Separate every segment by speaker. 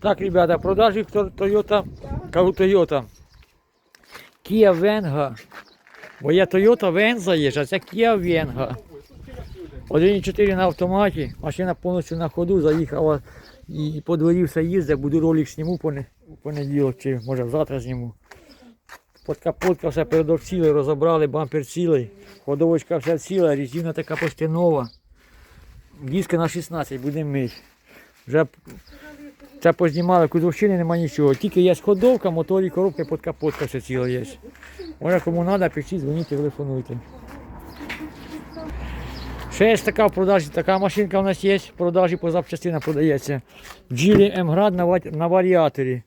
Speaker 1: Так, ребята, продажі Toyota, кажу Toyota. Kia Venga. Бо є Toyota Venza є, а це Kia Venga. 1,4 на автоматі, машина повністю на ходу, заїхала і по дворі все їздить, буду ролик зніму у понеділок чи може завтра зніму. Подкапотка все передок цілий, розібрали, бампер цілий, ходовочка вся ціла, резина така почти нова. Диски на 16 будемо мити. Вже це познімали, кузовщини нема нічого. Тільки є ходовка, мотор і коробка, подкапотка все ціла є. Може кому треба, пишіть, дзвоніть, телефонуйте. Ще є така в продажі, така машинка у нас є, в продажі по запчастинам продається. Джилі М-Град на, на варіаторі.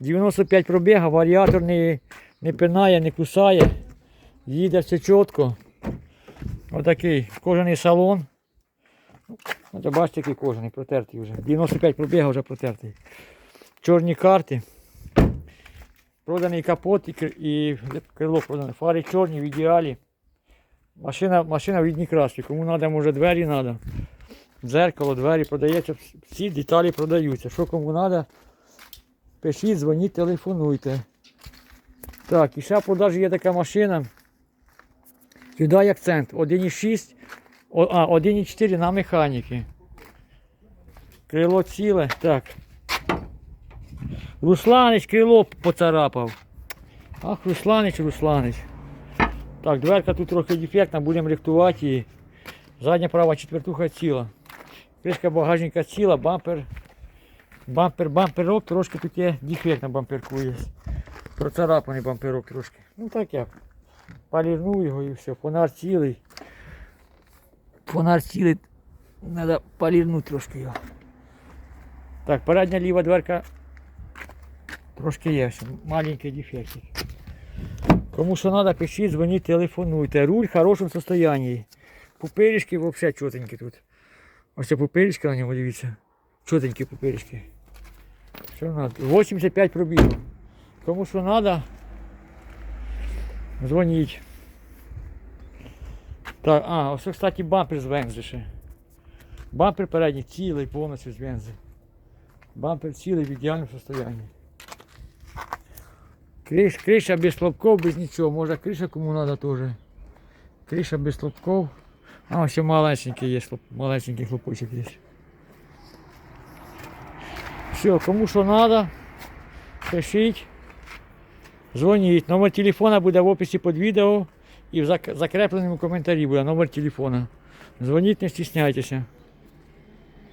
Speaker 1: 95 пробіга, варіатор не, не пинає, не кусає. Їде все чітко. Отакий кожаний салон. От бачите, який кожаний, протертий вже. 95 пробіга вже протертий. Чорні карти. Проданий капот і, крило продане. Фари чорні в ідеалі. Машина, машина в рідній красці. Кому треба, може двері треба. Дзеркало, двері продається. Всі деталі продаються. Що кому треба, пишіть, дзвоніть, телефонуйте. Так, і ще в продажі є така машина. Hyundai акцент 1,6, о- а, 1,4 на механіки. Крило ціле. Так. Русланич крило поцарапав. Ах, Русланич, Русланич. Так, дверка тут трохи дефектна, будемо рихтувати її. Задня права четвертуха ціла. Кришка багажника ціла, бампер. Бампер, бамперок, трошки тут є дефект на бамперку є. Процарапаний бамперок трошки. Ну так як. Полірнув його і все. Фонар цілий. Фонар цілий. Треба полірнути трошки його. Так, передня ліва дверка трошки є. Маленький дефектик. Кому що треба, пишіть, дзвоніть, телефонуйте. Руль в хорошому состоянии. Пупиришки взагалі чотенькі тут. Ось це пупиришки на ньому, дивіться. Чотенькі пупиришки. Що надо? 85 пробігу. Кому що треба, дзвоніть. Так, а, ось, кстати, бампер з Вензи ще. Бампер передній цілий повністю з Вензи. Бампер цілий в ідеальному состоянии. Криш, криша без хлопков, без нічого. Може криша кому треба теж. Криша без хлопков. А, ще маленький є, маленький хлопочок є. Все, кому що треба, пишіть. Дзвоніть. Номер телефона буде в описі під відео і в зак- закріпленому коментарі буде номер телефона. Дзвоніть, не стісняйтеся.